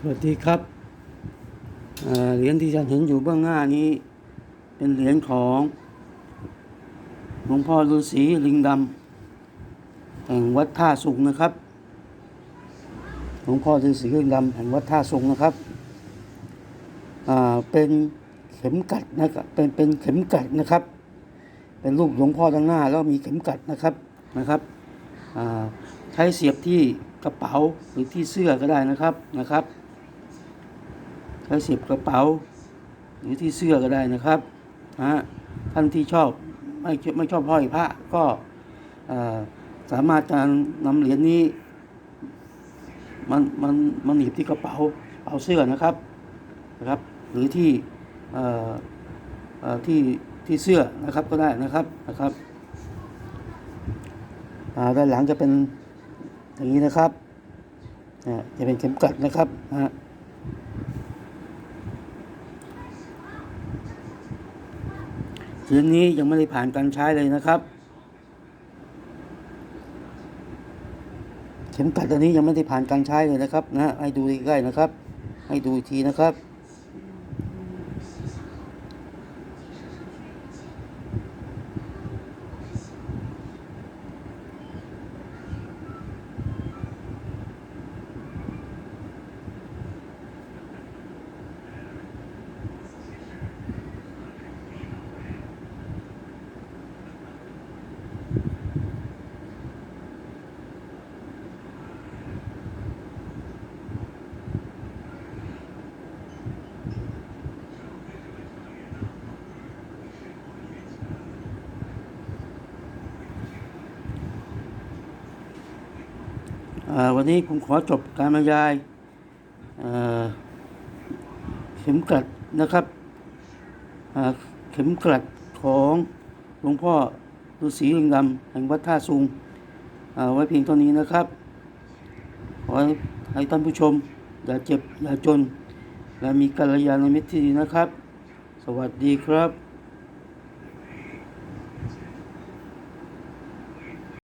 สวัสดีครับเเหรียญที่ท่านเห็นอยู่เบื้องหน้านี้ เป็นเหรียญของหลวงพ่อฤาษีลิงดำแห่งวัดท่าสุงนะครับหลวงพ่อฤาษีลิงดำแห่งวัดท่าสุงนะครับเป็นเข็มกัดนะครับเป็นเป็นเข็มกัดนะครับ เป็นรูปหลวงพ่อด้านหน้า แล้วมีเข็มกัดนะครับนะครับใช้เสียบที่กระเป๋าหรือที่เสื้อก็ได้นะครับนะครับ ใช้เสียบกระเป๋า หรือที่เสื้อก็ได้นะครับนะฮะท่านที่ชอบไม่ไม่ชอบห้อยพระก็สามารถการนำเหรียญนี้ มันมันมันหนีบที่กระเป๋ากระเป๋าเสื้อนะครับนะครับ หรือที่ที่ที่เสื้อนะครับก็ได้นะครับนะครับอ่าด้านหลังจะเป็นอย่างนี้นะครับอ่าจะเป็นเข็มกลัดนะครับนะ ฮะเหรียญนี้ยังไม่ได้ผ่านการใช้เลยนะครับ เข็มกัดอันนี้ยังไม่ได้ผ่านการใช้เลยนะครับนะให้ดูใกล้ๆนะครับ ให้ดูอีกทีนะครับ วันนี้ผมขอจบการบรรยายเข็มกลัดนะครับเข็มกลัดของหลวงพ่อฤาษีลิงดำแห่งวัดท่าซุงไว้เพียงเท่านี้นะครับ ขอให้ให้ท่านผู้ชม อย่าเจ็บ อย่าจน และมีกัลยาณมิตรที่ดีนะครับ สวัสดีครับ